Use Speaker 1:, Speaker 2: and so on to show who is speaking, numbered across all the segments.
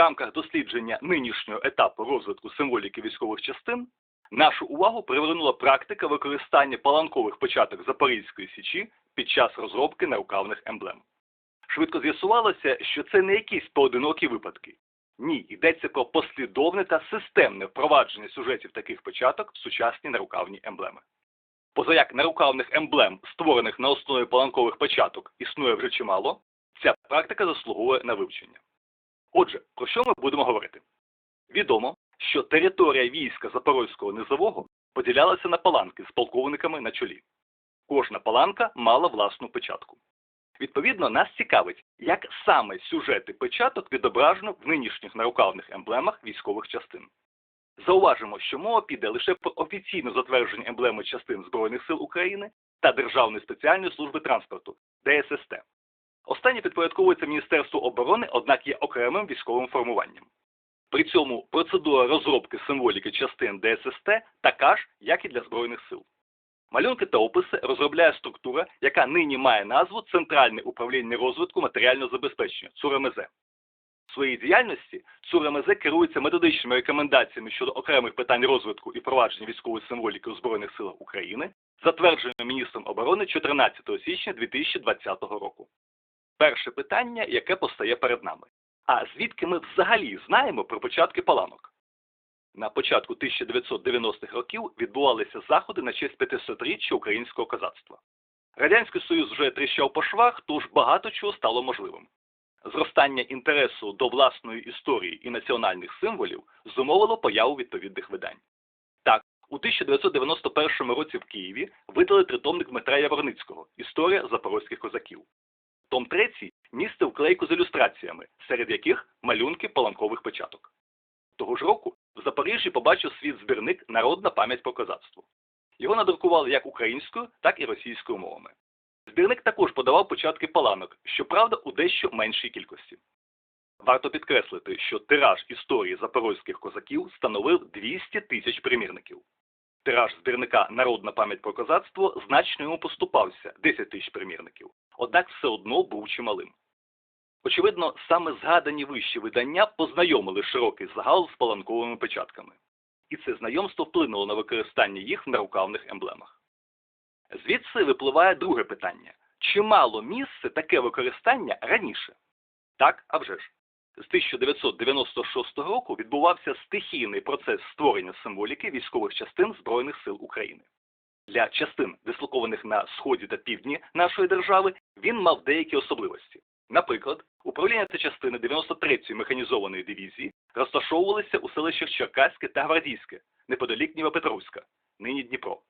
Speaker 1: рамках дослідження нинішнього етапу розвитку символіки військових частин нашу увагу привернула практика використання паланкових початок Запорізької січі під час розробки нарукавних емблем. Швидко з'ясувалося, що це не якісь поодинокі випадки. Ні, йдеться про послідовне та системне впровадження сюжетів таких початок в сучасні нарукавні емблеми. Позаяк нарукавних емблем, створених на основі паланкових початок, існує вже чимало, ця практика заслуговує на вивчення. Отже, про що ми будемо говорити? Відомо, що територія війська Запорозького низового поділялася на паланки з полковниками на чолі. Кожна паланка мала власну печатку. Відповідно, нас цікавить, як саме сюжети печаток відображено в нинішніх нарукавних емблемах військових частин. Зауважимо, що мова піде лише про офіційно затверджені емблеми частин Збройних сил України та Державної спеціальної служби транспорту ДССТ. Останнє підпорядковується Міністерству оборони, однак є окремим військовим формуванням. При цьому процедура розробки символіки частин ДССТ така ж, як і для Збройних сил. Малюнки та описи розробляє структура, яка нині має назву Центральне управління розвитку матеріального забезпечення ЦУРМЗ. В своїй діяльності ЦУРМЗ керується методичними рекомендаціями щодо окремих питань розвитку і впровадження військової символіки у Збройних силах України, затвердженими міністром оборони 14 січня 2020 року. Перше питання, яке постає перед нами. А звідки ми взагалі знаємо про початки паланок? На початку 1990-х років відбувалися заходи на честь 500-річчя українського козацтва. Радянський Союз вже тріщав по швах, тож багато чого стало можливим. Зростання інтересу до власної історії і національних символів зумовило появу відповідних видань. Так, у 1991 році в Києві видали тритомник Дмитра Яворницького Історія запорозьких козаків. Том 3 містив вклейку з ілюстраціями, серед яких малюнки паланкових початок. Того ж року в Запоріжжі побачив світ збірник Народна пам'ять про козацтво. Його надрукували як українською, так і російською мовами. Збірник також подавав початки паланок, щоправда, у дещо меншій кількості. Варто підкреслити, що тираж історії запорозьких козаків становив 200 тисяч примірників. Тираж збірника Народна пам'ять про козацтво значно йому поступався 10 тисяч примірників, однак все одно був чималим. Очевидно, саме згадані вищі видання познайомили широкий загал з паланковими печатками, і це знайомство вплинуло на використання їх в нарукавних емблемах. Звідси випливає друге питання: чи мало місце таке використання раніше? Так, а вже ж. З 1996 року відбувався стихійний процес створення символіки військових частин Збройних сил України. Для частин, дислокованих на сході та півдні нашої держави, він мав деякі особливості. Наприклад, управління та частини 93-ї механізованої дивізії розташовувалися у селищах Черкаське та Гвардійське, неподалік Дніпропетровська, нині Дніпро.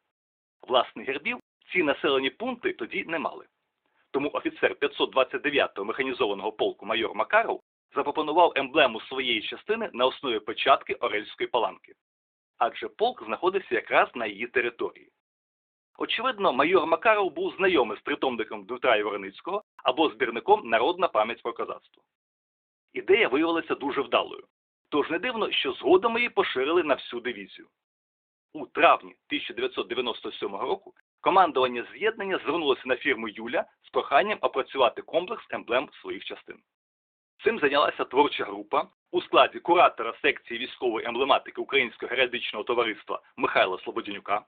Speaker 1: Власних гербів ці населені пункти тоді не мали. Тому офіцер 529-го механізованого полку майор Макаров запропонував емблему своєї частини на основі початки Орельської паланки. Адже полк знаходився якраз на її території. Очевидно, майор Макаров був знайомий з тритомником Дмитра Єворницького або збірником Народна пам'ять про козацтво. Ідея виявилася дуже вдалою, тож не дивно, що згодом її поширили на всю дивізію. У травні 1997 року командування з'єднання звернулося на фірму Юля з проханням опрацювати комплекс емблем своїх частин. Цим зайнялася творча група у складі куратора секції військової емблематики Українського геральдичного товариства Михайла Слободянюка,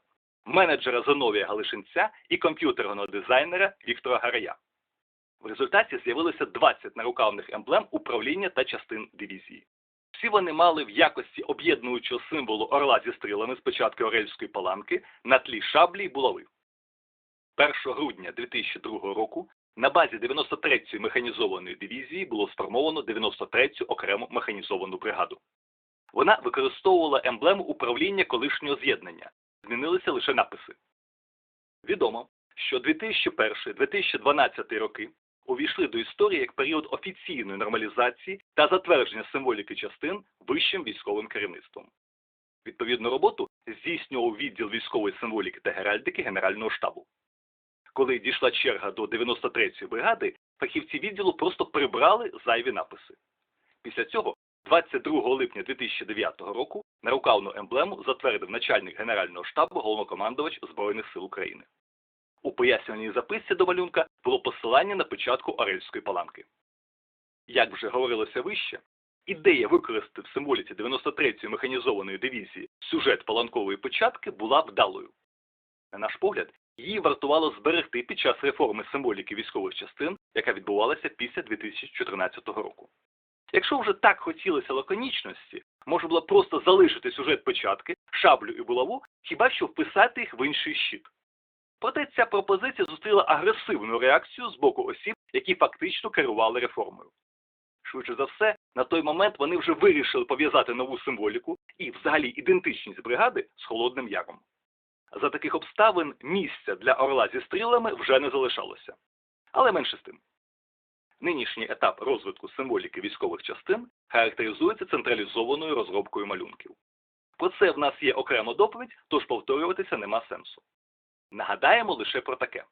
Speaker 1: менеджера Зиновія Галишинця і комп'ютерного дизайнера Віктора Гарая. В результаті з'явилося 20 нарукавних емблем управління та частин дивізії. Всі вони мали в якості об'єднуючого символу орла зі стрілами з початку Орельської паланки на тлі шаблі й булави. 1 грудня 2002 року на базі 93-ї механізованої дивізії було сформовано 93-ю окрему механізовану бригаду. Вона використовувала емблему управління колишнього з'єднання, змінилися лише написи. Відомо, що 2001-2012 роки увійшли до історії як період офіційної нормалізації та затвердження символіки частин вищим військовим керівництвом. Відповідну роботу здійснював відділ військової символіки та геральдики Генерального штабу. Коли дійшла черга до 93-ї бригади, фахівці відділу просто прибрали зайві написи. Після цього, 22 липня 2009 року, нарукавну емблему затвердив начальник Генерального штабу головнокомандувач Збройних сил України. У пояснюваній записці до малюнка було посилання на початку Орельської паланки. Як вже говорилося вище, ідея використати в символіці 93-ї механізованої дивізії сюжет паланкової початки була вдалою. На наш погляд, її вартувало зберегти під час реформи символіки військових частин, яка відбувалася після 2014 року. Якщо вже так хотілося лаконічності, можна було просто залишити сюжет початки, шаблю і булаву, хіба що вписати їх в інший щит. Проте ця пропозиція зустріла агресивну реакцію з боку осіб, які фактично керували реформою. Швидше за все, на той момент вони вже вирішили пов'язати нову символіку і взагалі ідентичність бригади з Холодним Яром. За таких обставин місця для орла зі стрілами вже не залишалося. Але менше з тим. Нинішній етап розвитку символіки військових частин характеризується централізованою розробкою малюнків. Про це в нас є окрема доповідь, тож повторюватися нема сенсу. Нагадаємо лише про таке.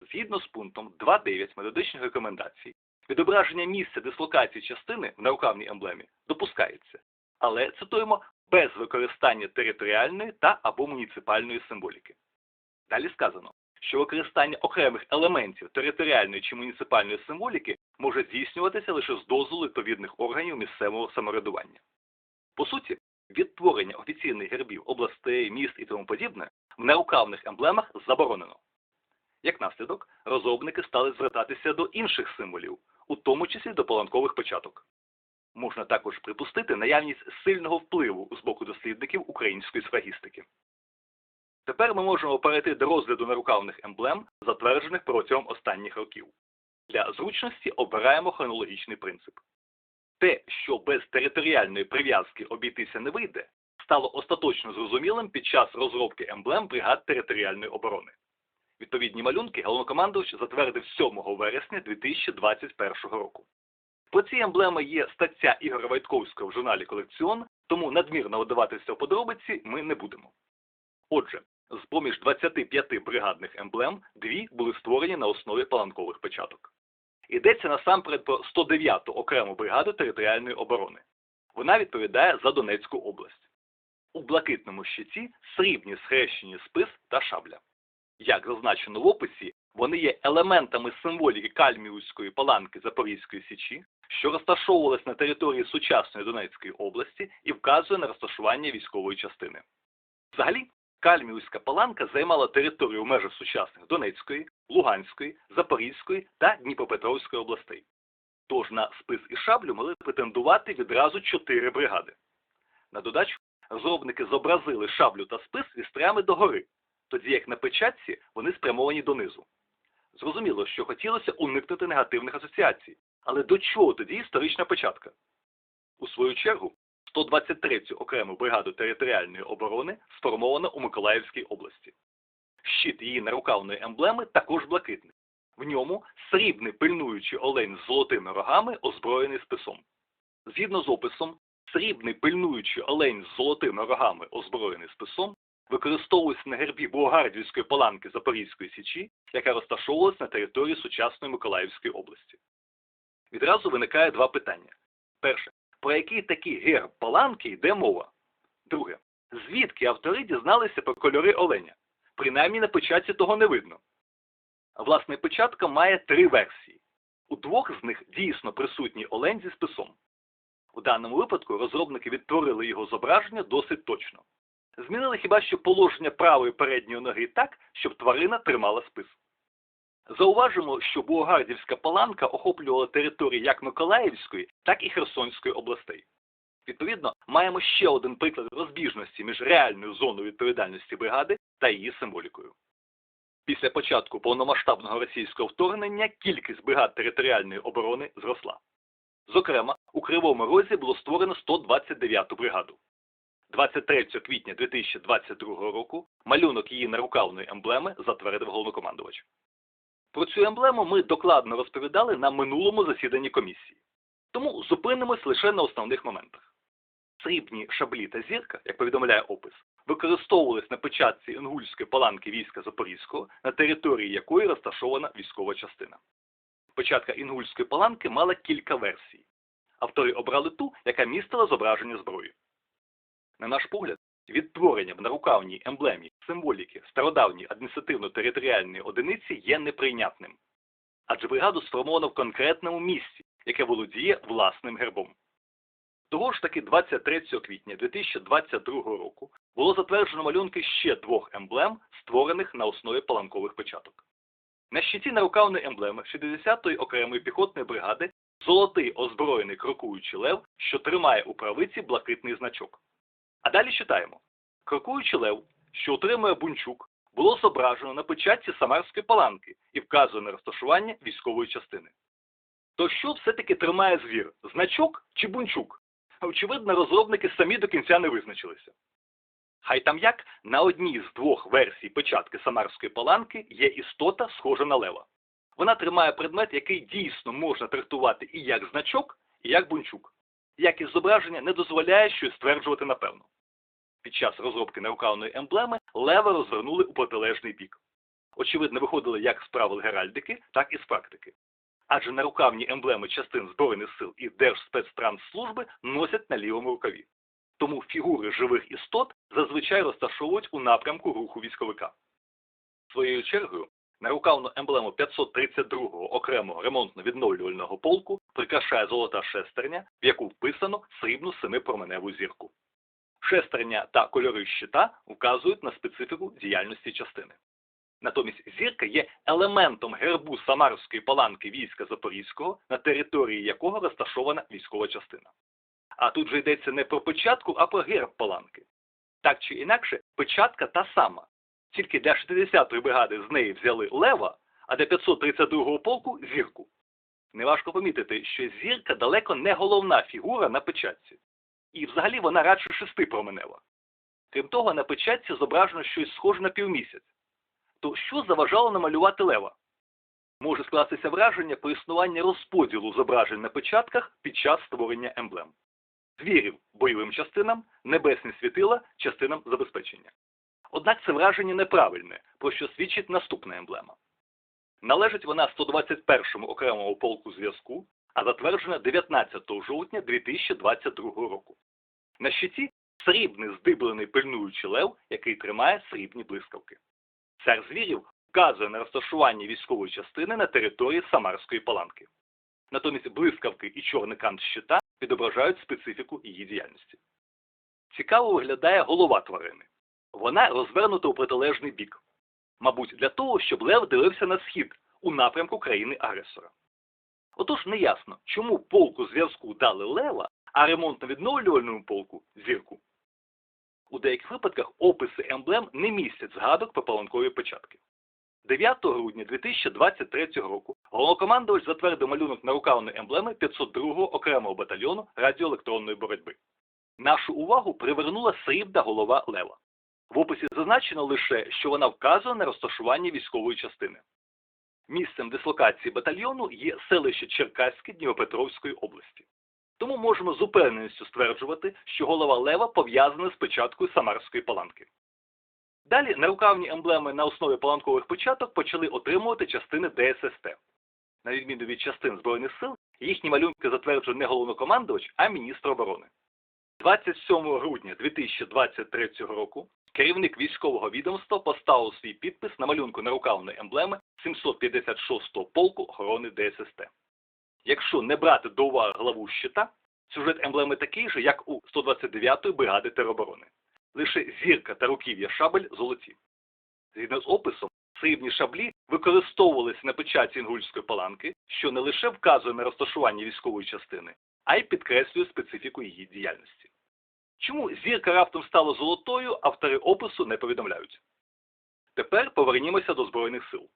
Speaker 1: Згідно з пунктом 2.9 методичних рекомендацій, відображення місця дислокації частини в нарукавній емблемі допускається, але цитуємо без використання територіальної та або муніципальної символіки. Далі сказано, що використання окремих елементів територіальної чи муніципальної символіки може здійснюватися лише з дозволу відповідних органів місцевого самоврядування. По суті, відтворення офіційних гербів областей, міст і тому подібне в нерукавних емблемах заборонено. Як наслідок, розробники стали звертатися до інших символів, у тому числі до паланкових початок. Можна також припустити наявність сильного впливу з боку дослідників української сфрагістики. Тепер ми можемо перейти до розгляду нерукавних емблем, затверджених протягом останніх років. Для зручності обираємо хронологічний принцип. Те, що без територіальної прив'язки обійтися не вийде, стало остаточно зрозумілим під час розробки емблем бригад територіальної оборони. Відповідні малюнки головнокомандувач затвердив 7 вересня 2021 року. Про ці емблеми є стаття Ігоря Вайтковського в журналі Колекціон, тому надмірно вдаватися в подробиці ми не будемо. Отже, з поміж 25 бригадних емблем дві були створені на основі паланкових початок. Йдеться насамперед про 109-ту окрему бригаду територіальної оборони. Вона відповідає за Донецьку область. У блакитному щиті срібні схрещені спис та шабля. Як зазначено в описі, вони є елементами символіки Кальміуської паланки Запорізької січі, що розташовувалась на території сучасної Донецької області і вказує на розташування військової частини. Взагалі, Кальміуська паланка займала територію в межах сучасних Донецької, Луганської, Запорізької та Дніпропетровської областей. Тож на спис і шаблю могли претендувати відразу чотири бригади. На додачу, розробники зобразили шаблю та спис вістрями догори, тоді як на печатці вони спрямовані донизу. Зрозуміло, що хотілося уникнути негативних асоціацій, але до чого тоді історична початка? У свою чергу, 123-ю окрему бригаду територіальної оборони сформовано у Миколаївській області. Щит її нарукавної емблеми також блакитний. В ньому срібний пильнуючий олень з золотими рогами, озброєний списом. Згідно з описом, срібний пильнуючий олень з золотими рогами, озброєний списом, використовувався на гербі Бугардівської паланки Запорізької січі, яка розташовувалась на території сучасної Миколаївської області. Відразу виникає два питання. Перше, про який такий герб паланки йде мова? Друге, звідки автори дізналися про кольори оленя? Принаймні на печатці того не видно. Власне, печатка має три версії. У двох з них дійсно присутній олень зі списом. У даному випадку розробники відтворили його зображення досить точно. Змінили хіба що положення правої передньої ноги так, щоб тварина тримала спис. Зауважимо, що Буогардівська паланка охоплювала території як Миколаївської, так і Херсонської областей. Відповідно, маємо ще один приклад розбіжності між реальною зоною відповідальності бригади та її символікою. Після початку повномасштабного російського вторгнення кількість бригад територіальної оборони зросла. Зокрема, у Кривому Розі було створено 129-ту бригаду. 23 квітня 2022 року малюнок її нарукавної емблеми затвердив головнокомандувач. Про цю емблему ми докладно розповідали на минулому засіданні комісії. Тому зупинимось лише на основних моментах. Срібні шаблі та зірка, як повідомляє опис, використовувались на печатці інгульської паланки війська Запорізького, на території якої розташована військова частина. Початка інгульської паланки мала кілька версій. Автори обрали ту, яка містила зображення зброї. На наш погляд, відтворення в нарукавній емблемі символіки стародавньої адміністративно-територіальної одиниці є неприйнятним. Адже бригаду сформовано в конкретному місці, яке володіє власним гербом. Того ж таки 23 квітня 2022 року було затверджено малюнки ще двох емблем, створених на основі паланкових початок. На щиті нарукавної емблеми 60-ї окремої піхотної бригади золотий озброєний крокуючий лев, що тримає у правиці блакитний значок. А далі читаємо. Крокуючий лев, що отримує бунчук, було зображено на печатці Самарської паланки і вказує на розташування військової частини. То що все-таки тримає звір? Значок чи бунчук? Очевидно, розробники самі до кінця не визначилися. Хай там як, на одній з двох версій печатки Самарської паланки є істота, схожа на лева. Вона тримає предмет, який дійсно можна трактувати і як значок, і як бунчук. Якість зображення не дозволяє щось стверджувати напевно. Під час розробки нарукавної емблеми лева розвернули у протилежний бік. Очевидно, виходили як з правил геральдики, так і з практики. Адже нарукавні емблеми частин Збройних сил і Держспецтрансслужби носять на лівому рукаві. Тому фігури живих істот зазвичай розташовують у напрямку руху військовика. Своєю чергою, нарукавну емблему 532-го окремого ремонтно-відновлювального полку прикрашає золота шестерня, в яку вписано срібну семипроменеву зірку. Шестерня та кольори щита вказують на специфіку діяльності частини. Натомість зірка є елементом гербу Самарської паланки війська Запорізького, на території якого розташована військова частина. А тут же йдеться не про печатку, а про герб паланки. Так чи інакше, печатка та сама. Тільки для 60-ї бригади з неї взяли лева, а для 532-го полку зірку. Неважко помітити, що зірка далеко не головна фігура на печатці. І взагалі вона радше шестипроменева. Крім того, на печатці зображено щось схоже на півмісяць. То що заважало намалювати лева? Може скластися враження про існування розподілу зображень на печатках під час створення емблем. Звірів бойовим частинам, небесні світила частинам забезпечення. Однак це враження неправильне, про що свідчить наступна емблема. Належить вона 121-му окремому полку зв'язку, а затверджена 19 жовтня 2022 року. На щиті срібний здиблений пильнуючий лев, який тримає срібні блискавки. Цар звірів вказує на розташування військової частини на території Самарської паланки. Натомість блискавки і чорний кант щита відображають специфіку її діяльності. Цікаво виглядає голова тварини. Вона розвернута у протилежний бік. Мабуть, для того, щоб лев дивився на схід у напрямку країни-агресора. Отож неясно, чому полку зв'язку дали лева, а ремонтно-відновлювальному полку зірку. У деяких випадках описи емблем не містять згадок про паланкові початки. 9 грудня 2023 року головнокомандувач затвердив малюнок нарукавної емблеми 502-го окремого батальйону радіоелектронної боротьби. Нашу увагу привернула срібна голова лева. В описі зазначено лише, що вона вказує на розташування військової частини. Місцем дислокації батальйону є селище Черкаське Дніпропетровської області. Тому можемо з упевненістю стверджувати, що голова лева пов'язана з печаткою Самарської паланки. Далі нарукавні емблеми на основі паланкових початок почали отримувати частини ДССТ. На відміну від частин Збройних сил, їхні малюнки затверджує не головнокомандувач, а міністр оборони. 27 грудня 2023 року керівник військового відомства поставив свій підпис на малюнку нарукавної емблеми 756-го полку охорони ДССТ. Якщо не брати до уваги главу щита, сюжет емблеми такий же, як у 129-ї бригади тероборони. Лише зірка та руків'я шабель золоті. Згідно з описом, срібні шаблі використовувалися на печаті інгульської паланки, що не лише вказує на розташування військової частини, а й підкреслює специфіку її діяльності. Чому зірка раптом стала золотою, автори опису не повідомляють. Тепер повернімося до Збройних сил.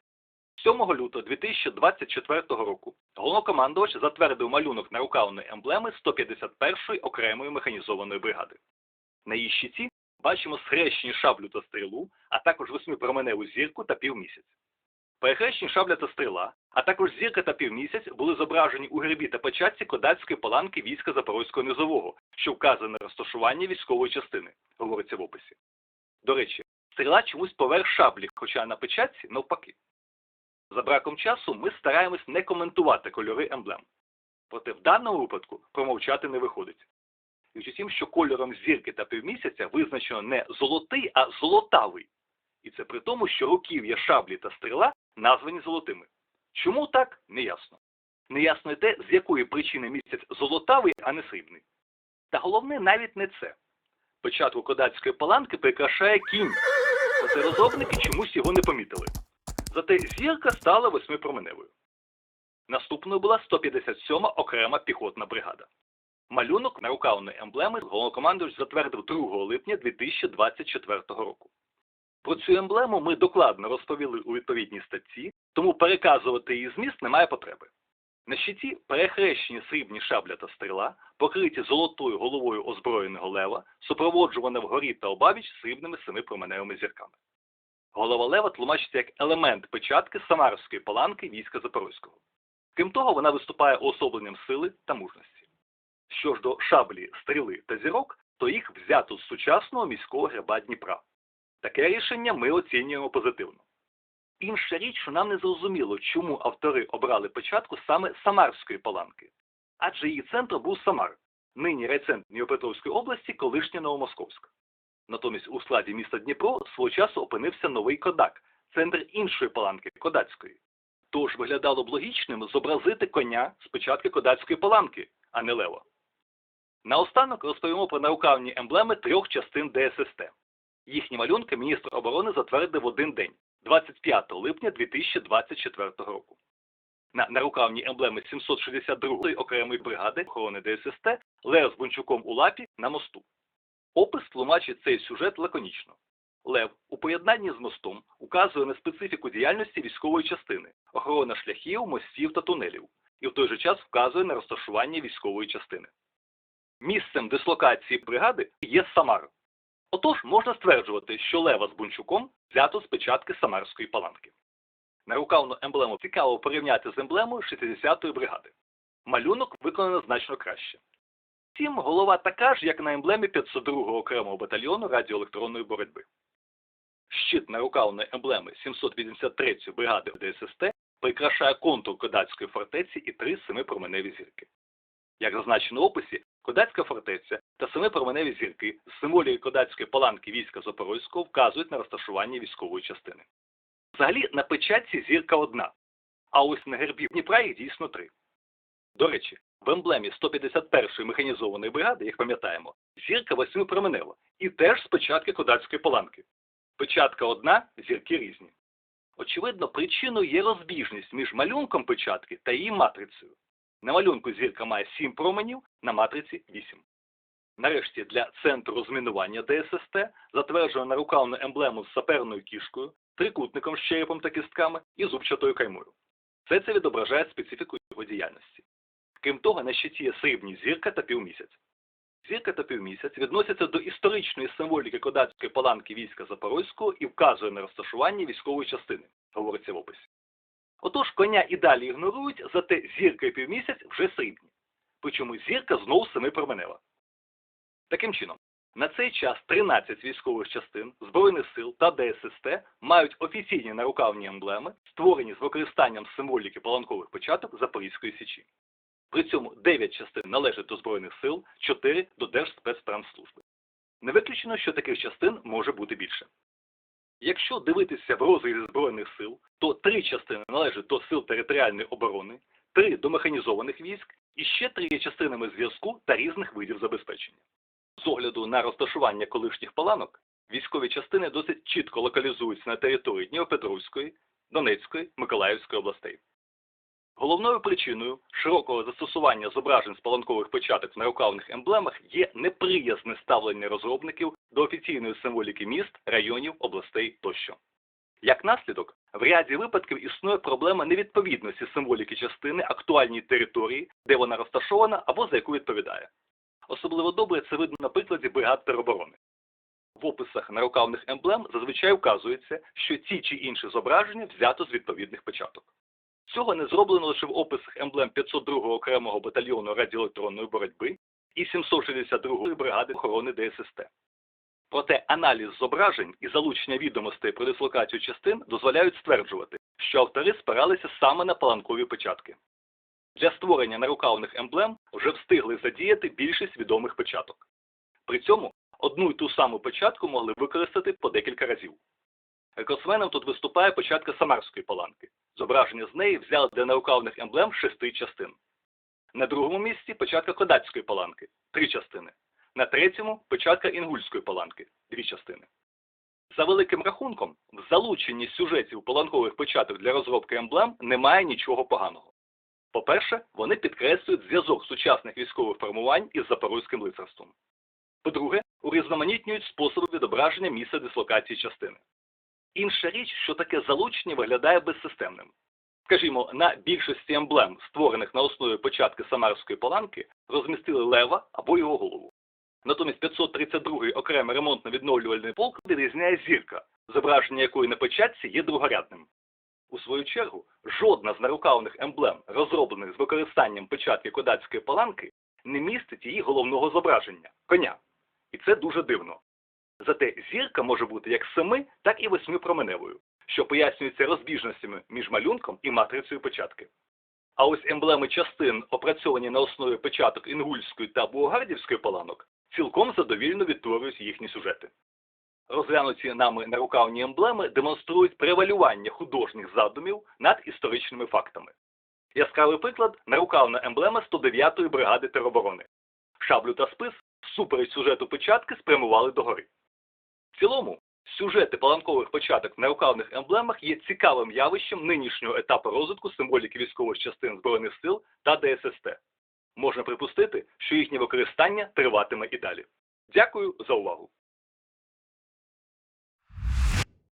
Speaker 1: 7 лютого 2024 року головнокомандувач затвердив малюнок нарукавної емблеми 151-ї окремої механізованої бригади. На її щиті бачимо схрещені шаблю та стрілу, а також восьмипроменеву зірку та півмісяць. Перехрещені шабля та стріла, а також зірка та півмісяць були зображені у гербі та печатці кодацької паланки війська Запорозького низового, що вказує на розташування військової частини, говориться в описі. До речі, стріла чомусь поверх шаблі, хоча на печатці навпаки. За браком часу ми стараємось не коментувати кольори емблем. Проте в даному випадку промовчати не виходить. Річ у що кольором зірки та півмісяця визначено не золотий, а золотавий. І це при тому, що руків'я шаблі та стріла названі золотими. Чому так, неясно. Неясно й те, з якої причини місяць золотавий, а не срібний. Та головне навіть не це. Початку кодацької паланки прикрашає кінь, проте розробники чомусь його не помітили. Зате зірка стала восьмипроменевою. Наступною була 157-ма окрема піхотна бригада. Малюнок нарукавної емблеми головнокомандувач затвердив 2 липня 2024 року. Про цю емблему ми докладно розповіли у відповідній статті, тому переказувати її зміст немає потреби. На щиті перехрещені срібні шабля та стріла, покриті золотою головою озброєного лева, супроводжувана вгорі та обабіч срібними семипроменевими зірками. Голова лева тлумачиться як елемент печатки Самарської паланки війська Запорозького. Крім того, вона виступає уособленням сили та мужності. Що ж до шаблі, стріли та зірок, то їх взято з сучасного міського гриба Дніпра. Таке рішення ми оцінюємо позитивно. Інша річ, що нам не зрозуміло, чому автори обрали початку саме Самарської паланки, адже її центр був Самар, нині райцентр Дніпропетровської області, колишня Новомосковськ. Натомість у складі міста Дніпро свого часу опинився новий Кодак, центр іншої паланки Кодацької. Тож виглядало б логічним зобразити коня з початку Кодацької паланки, а не лева. Наостанок розповімо про нарукавні емблеми трьох частин ДССТ. Їхні малюнки міністр оборони затвердив один день, 25 липня 2024 року. На нарукавні емблеми 762-ї окремої бригади охорони ДССТ Лев з Бунчуком у лапі на мосту. Опис тлумачить цей сюжет лаконічно. Лев у поєднанні з мостом указує на специфіку діяльності військової частини, охорона шляхів, мостів та тунелів, і в той же час вказує на розташування військової частини. Місцем дислокації бригади є Самар. Отож, можна стверджувати, що Лева з Бунчуком взято з печатки Самарської паланки. Нарукавну емблему цікаво порівняти з емблемою 60-ї бригади. Малюнок виконано значно краще. Втім, голова така ж, як на емблемі 502-го окремого батальйону радіоелектронної боротьби. Щит нарукавної емблеми 783-ї бригади ДССТ прикрашає контур Кодацької фортеці і три семипроменеві зірки. Як зазначено в описі, Кодацька фортеця та семипроменеві зірки з символією Кодацької паланки війська Запорозького вказують на розташування військової частини. Взагалі, на печатці зірка одна, а ось на гербі Дніпра їх дійсно три. До речі, в емблемі 151-ї механізованої бригади, як пам'ятаємо, зірка восьмипроменева і теж з печатки Кодацької паланки. Печатка одна, зірки різні. Очевидно, причиною є розбіжність між малюнком печатки та її матрицею. На малюнку зірка має 7 променів, на матриці 8. Нарешті для центру розмінування ДССТ затверджено нарукавну емблему з саперною кішкою, трикутником з черепом та кістками і зубчатою каймою. Все це відображає специфіку його діяльності. Крім того, на щиті є срібні зірка та півмісяць. Зірка та півмісяць відносяться до історичної символіки кодацької паланки війська Запорозького і вказує на розташування військової частини, говориться в описі. Отож, коня і далі ігнорують, зате зірка і півмісяць вже срібні. Причому зірка знову семи семипроменева. Таким чином, на цей час 13 військових частин, Збройних сил та ДССТ мають офіційні нарукавні емблеми, створені з використанням символіки паланкових початок Запорізької січі. При цьому 9 частин належать до Збройних сил, 4 до Держспецтранслужби. Не виключено, що таких частин може бути більше. Якщо дивитися в розрізі Збройних сил, то три частини належать до сил територіальної оборони, три до механізованих військ і ще три є частинами зв'язку та різних видів забезпечення. З огляду на розташування колишніх паланок, військові частини досить чітко локалізуються на території Дніпропетровської, Донецької, Миколаївської областей. Головною причиною широкого застосування зображень з паланкових початок в нарукавних емблемах є неприязне ставлення розробників до офіційної символіки міст, районів, областей тощо. Як наслідок, в ряді випадків існує проблема невідповідності символіки частини актуальній території, де вона розташована або за яку відповідає. Особливо добре це видно на прикладі бригад тероборони. В описах нарукавних емблем зазвичай вказується, що ті чи інші зображення взято з відповідних початок. Цього не зроблено лише в описах емблем 502-го окремого батальйону радіоелектронної боротьби і 762-ї бригади охорони ДССТ. Проте аналіз зображень і залучення відомостей про дислокацію частин дозволяють стверджувати, що автори спиралися саме на паланкові початки. Для створення нарукавних емблем вже встигли задіяти більшість відомих початок. При цьому одну й ту саму початку могли використати по декілька разів. Рекордсменом тут виступає початка Самарської паланки. Зображення з неї взяли для нарукавних емблем шести частин. На другому місці печатка кодацької паланки три частини. На третьому печатка інгульської паланки дві частини. За великим рахунком, в залученні сюжетів паланкових печаток для розробки емблем немає нічого поганого. По-перше, вони підкреслюють зв'язок сучасних військових формувань із запорозьким лицарством. По-друге, урізноманітнюють способи відображення місця дислокації частини. Інша річ, що таке залучення виглядає безсистемним. Скажімо, на більшості емблем, створених на основі початки Самарської паланки, розмістили лева або його голову. Натомість 532-й окремий ремонтно-відновлювальний полк відрізняє зірка, зображення якої на печатці є другорядним. У свою чергу, жодна з нарукавних емблем, розроблених з використанням печатки кодацької паланки, не містить її головного зображення коня. І це дуже дивно. Зате зірка може бути як семи, так і восьмипроменевою, що пояснюється розбіжностями між малюнком і матрицею печатки. А ось емблеми частин, опрацьовані на основі печаток інгульської та буогардівської паланок, цілком задовільно відтворюють їхні сюжети. Розглянуті нами нарукавні емблеми демонструють превалювання художніх задумів над історичними фактами. Яскравий приклад нарукавна емблема 109-ї бригади тероборони. Шаблю та спис всупереч сюжету печатки спрямували догори. Цілому, сюжети паланкових початок на рукавних емблемах є цікавим явищем нинішнього етапу розвитку символіки військових частин Збройних сил та ДССТ. Можна припустити, що їхнє використання триватиме і далі. Дякую за увагу!